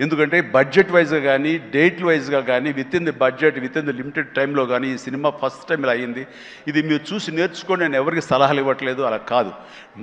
ఎందుకంటే బడ్జెట్ వైజ్గా కానీ డేట్ వైజ్గా కానీ within the budget within the limited టైంలో కానీ ఈ సినిమా ఫస్ట్ టైం ఇలా అయ్యింది ఇది మీరు చూసి నేర్చుకొని నేను ఎవరికి సలహాలు ఇవ్వట్లేదు అలా కాదు.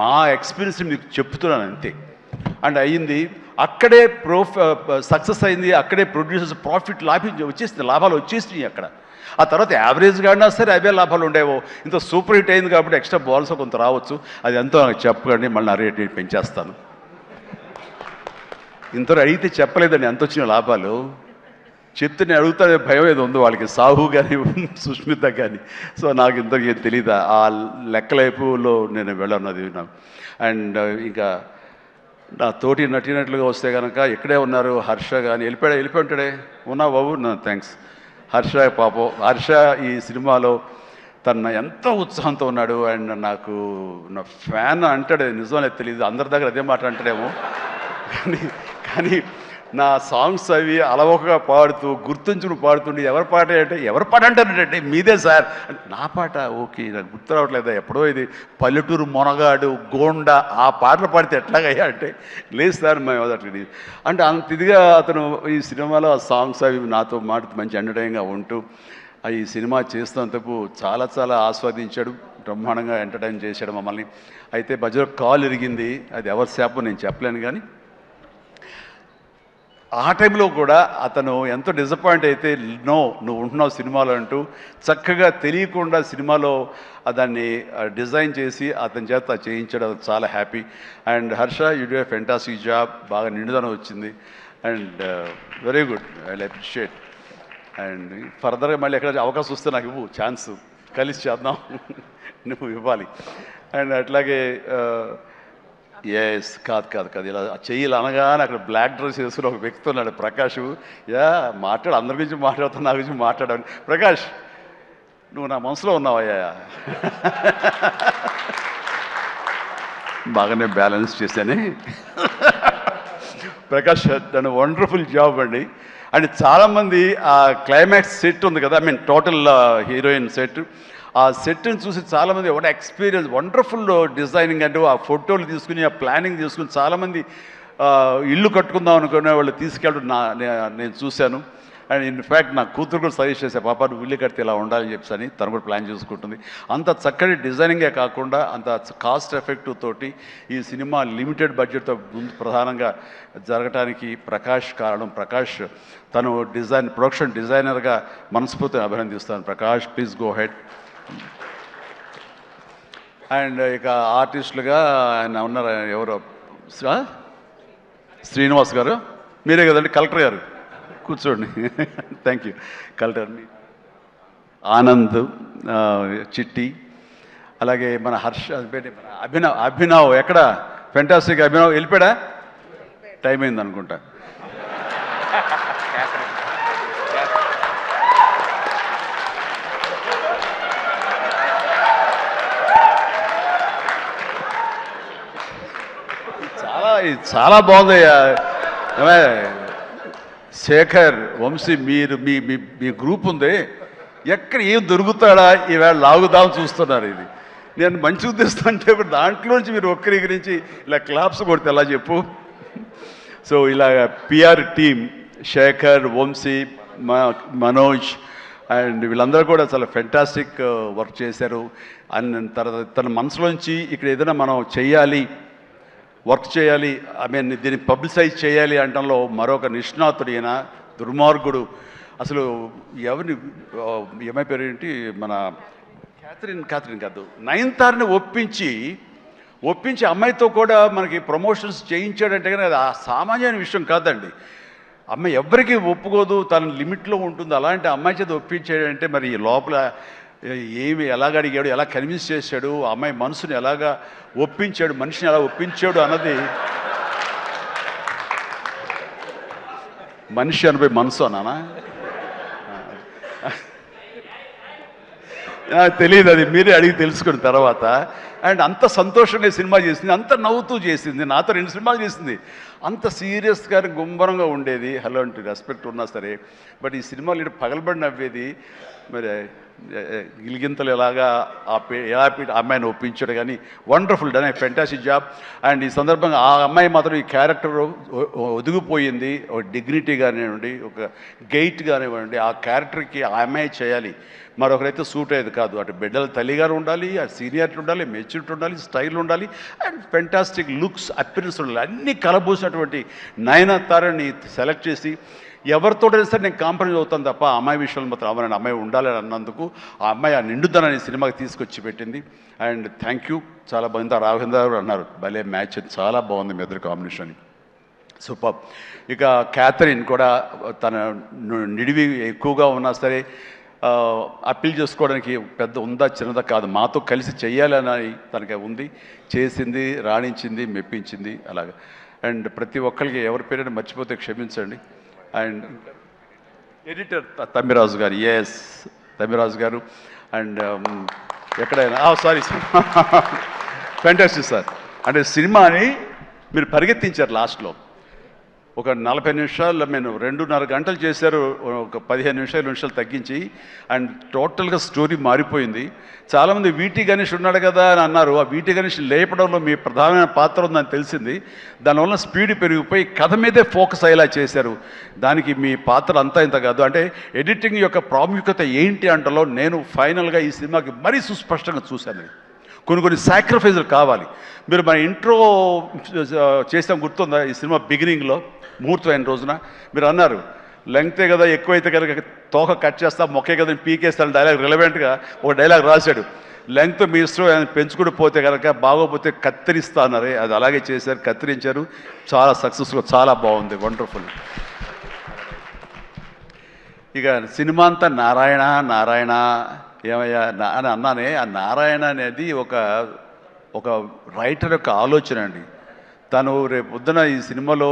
మా ఎక్స్పీరియన్స్ మీకు చెప్తున్నాను అంతే. అండ్ అయ్యింది అక్కడే ప్రోఫ్ సక్సెస్ అయింది అక్కడే ప్రొడ్యూసర్స్ ప్రాఫిట్ లాభి వచ్చేసింది లాభాలు వచ్చేసినాయి అక్కడ. ఆ తర్వాత యావరేజ్గా అయినా సరే అవే లాభాలు ఉండేవో. ఇంత సూపర్ హిట్ అయింది కాబట్టి ఎక్స్ట్రా బాల్స్ కొంత రావచ్చు. అది ఎంతో నాకు చెప్పకండి మళ్ళీ నా రేట్ పెంచేస్తాను. ఇంత అడిగితే చెప్పలేదండి ఎంత వచ్చిన లాభాలు. చెప్తే నేను అడుగుతానే భయం ఏదో ఉంది వాళ్ళకి. సాహు కానీ సుష్మిత కానీ సో నాకు ఇంతకీ తెలియదు ఆ లెక్కలైపులో నేను వెళ్ళన్నది నాకు. అండ్ ఇంకా నా తోటి నటినట్లుగా వస్తే కనుక ఇక్కడే ఉన్నారు హర్ష కానీ వెళ్ళిపోయాడు? వెళ్ళిపోయి ఉంటాడే. ఉన్నా బాబు? నా థ్యాంక్స్ హర్ష పాపం. హర్ష ఈ సినిమాలో తన ఎంత ఉత్సాహంతో ఉన్నాడు అండ్ నాకు నా ఫ్యాన్ అంటాడు. నిజమే తెలియదు అందరి దగ్గర అదే మాట అంటాడేమో. కానీ కానీ నా సాంగ్స్ అవి అలవకగా పాడుతూ గుర్తుంచుకుని పాడుతుండే ఎవరి పాట అంటే ఎవరి పాట అంటారంటే మీదే సార్. నా పాట ఓకే నాకు గుర్తు రావట్లేదా? ఎప్పుడో ఇది పల్లెటూరు మొనగాడు గోండ ఆ పాటలు పాడితే ఎట్లాగయ్యా అంటే లేదు సార్ మేము అదట్లేదు అంటే అంత ఇదిగా అతను ఈ సినిమాలో ఆ సాంగ్స్ అవి నాతో మాట మంచి ఎంటర్టైన్గా ఉంటూ ఆ ఈ సినిమా చేస్తున్నంతకు చాలా చాలా ఆస్వాదించాడు బ్రహ్మాండంగా ఎంటర్టైన్ చేశాడు మమ్మల్ని. అయితే మధ్యలో కాల్ ఇరిగింది అది ఎవరి శాపం నేను చెప్పలేను కానీ ఆ టైంలో కూడా అతను ఎంతో డిసప్పాయింట్ అయితే నో నువ్వు ఉంటున్నావు సినిమాలో అంటూ చక్కగా తెలియకుండా సినిమాలో దాన్ని డిజైన్ చేసి అతని చేత చేయించడం చాలా happy and Harsha you do fantastic job బాగా నిండుదనం వచ్చింది. And very good I appreciate and ఫర్దర్గా మళ్ళీ ఎక్కడ అవకాశం వస్తే నాకు ఇవ్వు. ఛాన్స్ కలిసి చేద్దాం. నువ్వు ఇవ్వాలి. అండ్ అట్లాగే uh, ఎస్ కాదు కాదు కాదు. ఇలా చెయ్యాలి అనగానే అక్కడ బ్లాక్ డ్రెస్ వేసుకుని ఒక వ్యక్తి ఉన్నాడు ప్రకాష్. యా మాట్లాడు అందరి గురించి మాట్లాడుతున్నా నా గురించి మాట్లాడాను ప్రకాష్ నువ్వు నా మనసులో ఉన్నావయ్యా బాగానే బ్యాలెన్స్ చేశానే. ప్రకాష్ దాని వండర్ఫుల్ జాబ్ అండి. అండ్ చాలామంది ఆ క్లైమాక్స్ సెట్ ఉంది కదా I mean total heroine set ఆ సెట్ని చూసి చాలామంది ఒక ఎక్స్పీరియన్స్ వండర్ఫుల్ డిజైనింగ్ అంటే ఆ ఫోటోలు తీసుకుని ఆ ప్లానింగ్ తీసుకుని చాలామంది ఇల్లు కట్టుకుందాం అనుకునే వాళ్ళు తీసుకెళ్ళడం నా నే- నేను చూశాను. అండ్ ఇన్ఫ్యాక్ట్ నా కూతురు కూడా సజెస్ట్ చేసే పాప నువ్వు ఇల్లు కడితే ఇలా ఉండాలని చెప్పని అని తను కూడా ప్లాన్ చేసుకుంటుంది. అంత చక్కటి డిజైనింగే కాకుండా అంత కాస్ట్ ఎఫెక్ట్ తోటి ఈ సినిమా లిమిటెడ్ బడ్జెట్తో ముందు ప్రధానంగా జరగటానికి ప్రకాష్ కారణం ప్రకాష్ తను డిజైన్ ప్రొడక్షన్ డిజైనర్గా మనస్ఫూర్తిగా అభినందిస్తాను. Prakash please go ahead. And ఇక ఆర్టిస్టులుగా ఆయన ఉన్నారు ఎవరో? శ్రీనివాస్ గారు? మీరే కదండి కలెక్టర్ గారు. కూర్చోండి. థ్యాంక్ యూ కలెక్టర్ మీ. ఆనంద్ చిట్టి అలాగే మన హర్ష మన అభినవ్ అభినవ్ ఎక్కడ? ఫెంటాస్టిక్ అభినవ్ వెళ్ళిపోయాడా? టైం అయింది అనుకుంటా చాలా ఇది చాలా బాగుందయ్యా. శేఖర్ వంశీ మీరు మీ మీ గ్రూప్ ఉంది. ఎక్కడ ఏం దొరుకుతాడా? ఈవేళ లాగుదాం చూస్తున్నారు ఇది. నేను మంచి ఉద్దేశం అంటే ఇప్పుడు దాంట్లోంచి మీరు ఒక్కరి గురించి ఇలా క్లాప్స్ కొడితే ఎలా చెప్పు? సో ఇలా పిఆర్ టీమ్ శేఖర్ వంశీ మ- మనోజ్ అండ్ వీళ్ళందరూ కూడా చాలా ఫెంటాస్టిక్ వర్క్ uh, చేశారు. అండ్ తర్వాత తన మనసులోంచి ఇక్కడ ఏదైనా మనం చేయాలి వర్క్ చేయాలి ఐ మీన్ దీన్ని పబ్లిసైజ్ చేయాలి అనడంలో మరొక నిష్ణాతుడు ఈయన దుర్మార్గుడు. అసలు ఎవరిని ఏమై పేరు ఏంటి మన క్యాథరిన్ క్యాథరిన్ కాదు నయన్తార్ని ఒప్పించి ఒప్పించి అమ్మాయితో కూడా మనకి ప్రమోషన్స్ చేయించాడంటే కానీ అది ఆ సామాన్యమైన విషయం కాదండి. అమ్మాయి ఎవ్వరికీ ఒప్పుకోదు తన లిమిట్లో ఉంటుంది అలాంటి అమ్మాయి చేత ఒప్పించాడంటే మరి ఈ లోపల ఏమి ఎలాగ అడిగాడు ఎలా కన్విన్స్ చేశాడు అమ్మాయి మనసుని ఎలాగా ఒప్పించాడు మనిషిని ఎలా ఒప్పించాడు అన్నది మనిషి అనిపోయి మనసు అన్నానా నాకు తెలియదు అది మీరే అడిగి తెలుసుకున్న తర్వాత. అండ్ అంత సంతోషంగా సినిమా చేసింది అంత నవ్వుతూ చేసింది నాతో రెండు సినిమాలు చేసింది. అంత సీరియస్గా గుంభరంగా ఉండేది. హలో అంటే రెస్పెక్ట్ ఉన్నా సరే బట్ ఈ సినిమాలు ఇటు పగలబడి నవ్వేది మరి గిలిగింతలు ఎలాగా ఆ పే ఎలా ఆ అమ్మాయిని ఒప్పించాడు కానీ wonderful done I fantastic job and ఈ సందర్భంగా ఆ అమ్మాయి మాత్రం ఈ క్యారెక్టర్ ఒదిగిపోయింది. ఒక డిగ్నిటీ కానివ్వండి ఒక గెయిట్ కానివ్వండి ఆ క్యారెక్టర్కి ఆ అమ్మాయి చేయాలి. మరొకరైతే సూట్ అయ్యేది కాదు. అటు బిడ్డల తల్లిగారు ఉండాలి ఆ సీనియారిటీ ఉండాలి మెచ్యూరిటీ ఉండాలి స్టైల్ ఉండాలి అండ్ ఫెంటాస్టిక్ లుక్స్ అపిరెన్స్ ఉండాలి. అన్నీ కలబూసినటువంటి నయనతారని సెలెక్ట్ చేసి ఎవరితోటైనా సరే నేను కాంప్రమైజ్ అవుతాను తప్ప ఆ అమ్మాయి విషయంలో మాత్రం అమ్మాయి అమ్మాయి ఉండాలని అన్నందుకు ఆ అమ్మాయి ఆ నిండుదనాన్ని సినిమాకి తీసుకొచ్చి పెట్టింది. అండ్ థ్యాంక్ యూ చాలా బాగుంది. రాఘవేంద్ర గారు అన్నారు భలే మ్యాచ్ చాలా బాగుంది మీ ఇద్దరు కాంబినేషన్ సూపర్ ఇక క్యాథరిన్ కూడా తన నిడివి ఎక్కువగా ఉన్నా సరే అప్పీల్ చేసుకోవడానికి పెద్ద ఉందా చిన్నదా కాదు. మాతో కలిసి చేయాలని తనకి ఉంది. చేసింది రాణించింది మెప్పించింది అలాగా. అండ్ ప్రతి ఒక్కరికి ఎవరి పేరైనా మర్చిపోతే క్షమించండి. అండ్ ఎడిటర్ తమ్మిరాజు గారు ఎస్ తమ్మిరాజు గారు. అండ్ ఎక్కడైనా సారీ ఫెంటాస్టిక్ సార్. అంటే సినిమాని మీరు పరిగెత్తించారు లాస్ట్లో. ఒక నలభై నిమిషాలు నేను రెండున్నర గంటలు చేశారు ఒక పదిహేను నిమిషాలు నిమిషాలు తగ్గించి అండ్ టోటల్గా స్టోరీ మారిపోయింది. చాలామంది వీటి గణేష్ ఉన్నాడు కదా అని అన్నారు. ఆ వీటి గణేష్ లేపడంలో మీ ప్రధానమైన పాత్ర ఉందని తెలిసింది. దానివల్ల స్పీడ్ పెరిగిపోయి కథ మీదే ఫోకస్ అయ్యేలా చేశారు. దానికి మీ పాత్ర అంతా ఇంత కాదు. అంటే ఎడిటింగ్ యొక్క ప్రాముఖ్యత ఏంటి అంటలో నేను ఫైనల్గా ఈ సినిమాకి మరీ సుస్పష్టంగా చూశాను. కొన్ని కొన్ని సాక్రిఫైజులు కావాలి. మీరు మన ఇంట్రో చేసాం గుర్తుందా? ఈ సినిమా బిగినింగ్లో ముహూర్తం అయిన రోజున మీరు అన్నారు లెంగ్తే కదా ఎక్కువైతే కనుక తోక కట్ చేస్తా మొక్కే కదా పీకేస్తాను డైలాగ్ రిలవెంట్గా ఒక డైలాగ్ రాశాడు. లెంగ్త్ మీ ఇష్టం ఆయన పెంచుకుంటూ పోతే కనుక బాగోపోతే కత్తిరిస్తా అన్నారే. అది అలాగే చేశారు కత్తిరించారు. చాలా సక్సెస్ఫుల్ చాలా బాగుంది వండర్ఫుల్ ఇక సినిమా అంతా నారాయణ నారాయణ ఏమయ్యా అని అన్నానే ఆ నారాయణ అనేది ఒక ఒక రైటర్ యొక్క ఆలోచన అండి. తను రేపు పొద్దున ఈ సినిమాలో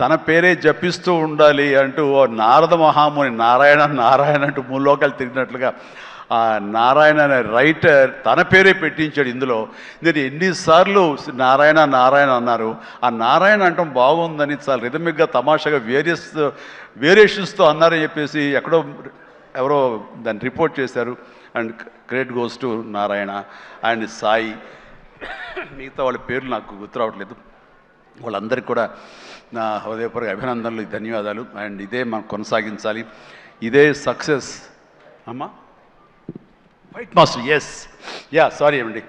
తన పేరే జపిస్తూ ఉండాలి అంటూ ఓ నారద మహాముని నారాయణ నారాయణ అంటూ మూలోకాలు తిరిగినట్లుగా ఆ నారాయణ అనే రైటర్ తన పేరే పెట్టించాడు ఇందులో. నేను ఎన్నిసార్లు నారాయణ నారాయణ అన్నారు. ఆ నారాయణ అంటాం బాగుందని చాలా రిథమిక్గా తమాషాగా వేరియస్ వేరియేషన్స్తో అన్నారని చెప్పేసి ఎక్కడో ఎవరో దాన్ని రిపోర్ట్ చేశారు. And great goes to Narayana and Sai. మిగతా వాళ్ళ పేర్లు నాకు గుర్తు రావట్లేదు. వాళ్ళందరికీ కూడా నా హృదయపూర్వక అభినందనలు ధన్యవాదాలు. అండ్ ఇదే మనం కొనసాగించాలి. ఇదే సక్సెస్. అమ్మా? White master yes yeah sorry అండి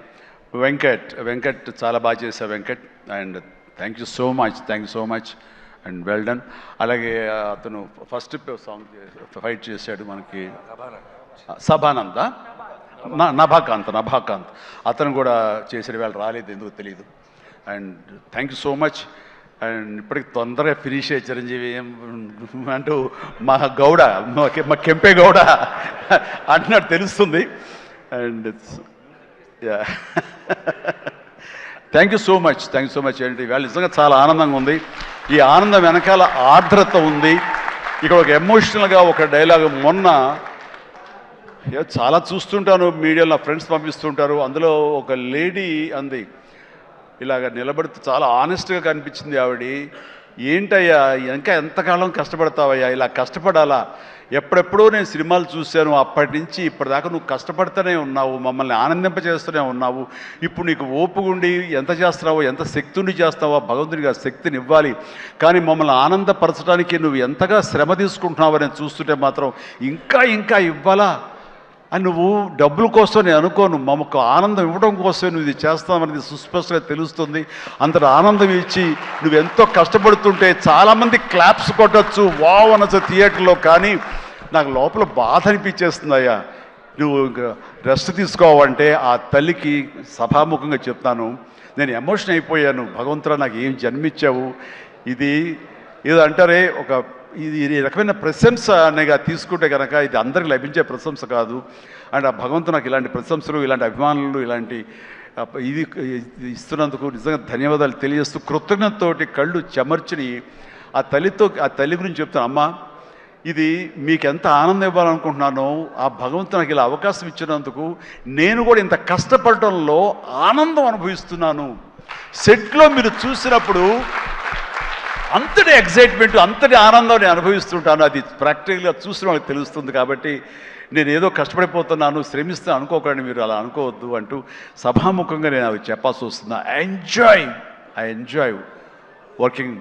వెంకట్ వెంకట్ చాలా బాగా చేశారు Venkat. And thank you so much thank you so much and well done. అలాగే అతను ఫస్ట్ సాంగ్ ఫైట్ చేశాడు మనకి. సభానంద. నభాకాంత్ నభాకాంత్. అతను కూడా చేసిన వేళ రాలేదు ఎందుకు తెలియదు and thank you so much. And ఇప్పటికి తొందరగా ఫినిష్ అయ్యే చిరంజీవి ఏం అంటూ మా గౌడ మా కెంపే గౌడ అంటున్నట్టు తెలుస్తుంది. And yeah. Thank you so much. Thank you so much. అండి వాళ్ళు నిజంగా చాలా ఆనందంగా ఉంది. ఈ ఆనందం వెనకాల ఆర్ద్రత ఉంది. ఇక్కడ ఒక ఎమోషనల్గా ఒక డైలాగ్ మొన్న చాలా చూస్తుంటాను మీడియాలో నా ఫ్రెండ్స్ పంపిస్తుంటారు. అందులో ఒక లేడీ అంది. ఇలాగ నిలబడితే చాలా ఆనెస్ట్గా కనిపించింది ఆవిడ. ఏంటయ్యా ఇంకా ఎంతకాలం కష్టపడతావయ్యా? ఇలా కష్టపడాలా? ఎప్పుడెప్పుడో నేను సినిమాలు చూశాను అప్పటి నుంచి ఇప్పటిదాకా నువ్వు కష్టపడుతూనే ఉన్నావు మమ్మల్ని ఆనందింపజేస్తూనే ఉన్నావు. ఇప్పుడు నీకు ఓపుగుండి ఎంత చేస్తున్నావో ఎంత శక్తిని చేస్తావో భగవంతునికి ఆ శక్తిని ఇవ్వాలి. కానీ మమ్మల్ని ఆనందపరచడానికి నువ్వు ఎంతగా శ్రమ తీసుకుంటున్నావో నేను చూస్తుంటే మాత్రం ఇంకా ఇంకా ఇవ్వాలా? అని నువ్వు డబ్బుల కోసం నేను అనుకోను. మమ్మకు ఆనందం ఇవ్వడం కోసం నువ్వు ఇది చేస్తామనేది సుస్పష్టంగా తెలుస్తుంది. అంతటి ఆనందం ఇచ్చి నువ్వు ఎంతో కష్టపడుతుంటే చాలామంది క్లాప్స్ కొట్టచ్చు వావ్ అనొచ్చు థియేటర్లో. కానీ నాకు లోపల బాధ అనిపించేస్తుంది అయ్యా. నువ్వు ఇంకా రెస్ట్ తీసుకోవాలంటే ఆ తల్లికి సభాముఖంగా చెప్తాను. నేను ఎమోషన్ అయిపోయాను. భగవంతుడా నాకు ఏం జన్మించావు ఇది ఏదో అంటారే ఒక ఇది ఈ రకమైన ప్రశంస అనేగా తీసుకుంటే కనుక ఇది అందరికి లభించే ప్రశంస కాదు. అండ్ ఆ భగవంతుడు నాకు ఇలాంటి ప్రశంసలు ఇలాంటి అభిమానులు ఇలాంటి ఇది ఇస్తున్నందుకు నిజంగా ధన్యవాదాలు తెలియజేస్తూ కృతజ్ఞతతోటి కళ్ళు చెమర్చిని ఆ తల్లితో ఆ తల్లి గురించి చెప్తాను అమ్మ ఇది మీకు ఎంత ఆనందం ఇవ్వాలనుకుంటున్నానో ఆ భగవంతు నాకు ఇలా అవకాశం ఇచ్చినందుకు నేను కూడా ఇంత కష్టపడటంలో ఆనందం అనుభవిస్తున్నాను. సెట్లో మీరు చూసినప్పుడు అంతటి ఎగ్జైట్మెంట్ అంతటి ఆనందం నేను అనుభవిస్తుంటాను. అది ప్రాక్టికల్గా చూసిన వాళ్ళకి తెలుస్తుంది కాబట్టి నేను ఏదో కష్టపడిపోతున్నాను శ్రమిస్తాను అనుకోకండి మీరు అలా అనుకోవద్దు అంటూ సభాముఖంగా నేను అవి చెప్పాల్సి వస్తుంది I enjoy I enjoy working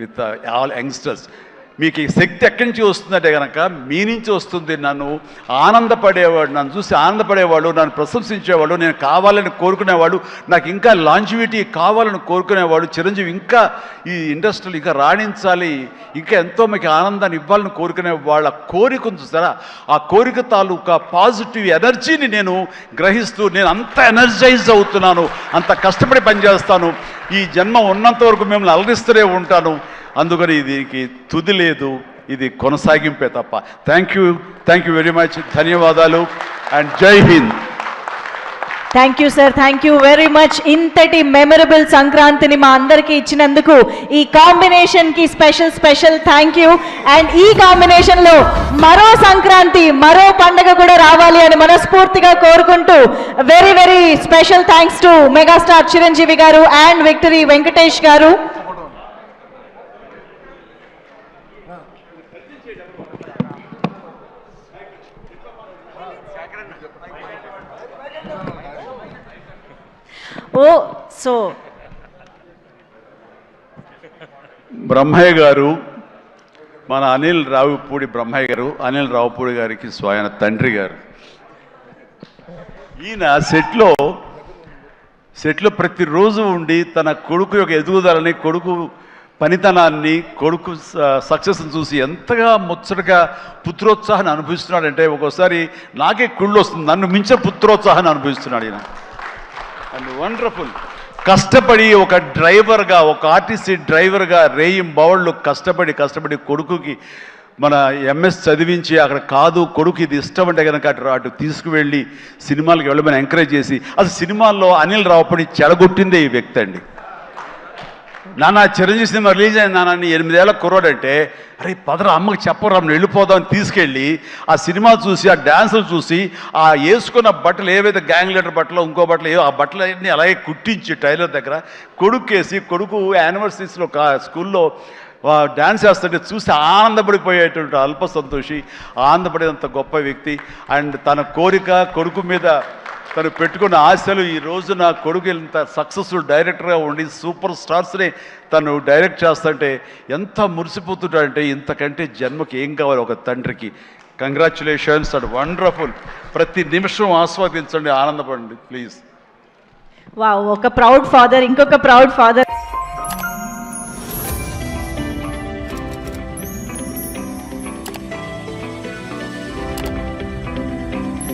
with all youngsters మీకు ఈ శక్తి ఎక్కడి నుంచి వస్తుందంటే కనుక మీ నుంచి వస్తుంది. నన్ను ఆనందపడేవాడు నన్ను చూసి ఆనందపడేవాడు నన్ను ప్రశంసించేవాడు నేను కావాలని కోరుకునేవాడు నాకు ఇంకా లాంజివిటీ కావాలని కోరుకునేవాడు చిరంజీవి ఇంకా ఈ ఇండస్ట్రీలు ఇంకా రాణించాలి ఇంకా ఎంతో మీకు ఆనందాన్ని ఇవ్వాలని కోరుకునే వాళ్ళ కోరిక చూసారా? ఆ కోరిక తాలూకా పాజిటివ్ ఎనర్జీని నేను గ్రహిస్తూ నేను అంత ఎనర్జైజ్ అవుతున్నాను అంత కష్టపడి పనిచేస్తాను. ఈ జన్మ ఉన్నంత వరకు మిమ్మల్ని అలరిస్తూనే ఉంటాను. అందుకని దీనికి తుది లేదు ఇది కొనసాగింపే తప్ప. Thank you thank you very much ధన్యవాదాలు and Jai Hind. Thank you sir thank you very much ఇంతటి మెమరబుల్ సంక్రాంతిని మా అందరికీ ఇచ్చినందుకు ఈ కాంబినేషన్కి special special thank you and ఈ కాంబినేషన్లో మరో సంక్రాంతి మరో పండగ కూడా రావాలి అని మనస్ఫూర్తిగా కోరుకుంటూ very very special thanks to megastar Chiranjeevi గారు అండ్ విక్టరీ వెంకటేష్ గారు. ఓ సో. బ్రహ్మయ్య గారు మన అనిల్ రావుపూడి బ్రహ్మయ్య గారు అనిల్ రావుపూడి గారికి స్వయన తండ్రి గారు. ఈయన సెట్లో సెట్లో ప్రతిరోజు ఉండి తన కొడుకు యొక్క ఎదుగుదలని కొడుకు పనితనాన్ని కొడుకు సక్సెస్ని చూసి ఎంతగా ముచ్చటగా పుత్రోత్సాహాన్ని అనుభవిస్తున్నాడంటే ఒక్కోసారి నాకే కుళ్ళు వస్తుంది నన్ను మించిన పుత్రోత్సాహాన్ని అనుభవిస్తున్నాడు ఈయన. అండ్ వండర్ఫుల్ కష్టపడి ఒక డ్రైవర్గా ఒక ఆర్టీసీ డ్రైవర్గా రేయిం బవళ్ళు కష్టపడి కష్టపడి కొడుకుకి మన ఎంఎస్ చదివించి అక్కడ కాదు కొడుకు ఇది ఇష్టం అంటే కనుక అటు అటు తీసుకువెళ్ళి సినిమాలకు వెళ్ళమని ఎంకరేజ్ చేసి అసలు సినిమాల్లో అనిల్ రావుపడి చెడగొట్టిందే ఈ వ్యక్తి అండి. నాన్న చిరంజీవి సినిమా రిలీజ్ అయింది నాన్న నీ ఎనిమిదేళ్ళ కుర్రాడంటే అరే పదరా అమ్మకి చెప్పరా వెళ్ళిపోదాం అని తీసుకెళ్ళి ఆ సినిమా చూసి ఆ డ్యాన్సులు చూసి ఆ వేసుకున్న బట్టలు ఏవైతే గ్యాంగ్ లీడర్ బట్టలు ఇంకో బట్టలు ఏవో ఆ బట్టలు అన్నీ అలాగే కుట్టించి టైలర్ దగ్గర కొడుకేసి కొడుకు యానివర్సరీస్లో కా స్కూల్లో డ్యాన్స్ చేస్తుంటే చూసి ఆనందపడిపోయేటువంటి అల్ప సంతోషి ఆనందపడేంత గొప్ప వ్యక్తి. అండ్ తన కోరిక కొడుకు మీద తను పెట్టుకున్న ఆశలు ఈ రోజు నా కొడుకు ఇంత సక్సెస్ఫుల్ డైరెక్టర్గా ఉండి సూపర్ స్టార్స్ని తను డైరెక్ట్ చేస్తుంటే ఎంత మురిసిపోతుంటాడంటే ఇంతకంటే జన్మకి ఏం కావాలి ఒక తండ్రికి. కంగ్రాచులేషన్స్ అండ్ వండర్ఫుల్ ప్రతి నిమిషం ఆస్వాదించండి ఆనందపడండి ప్లీజ్ వా ఒక ప్రౌడ్ ఫాదర్ ఇంకొక ప్రౌడ్ ఫాదర్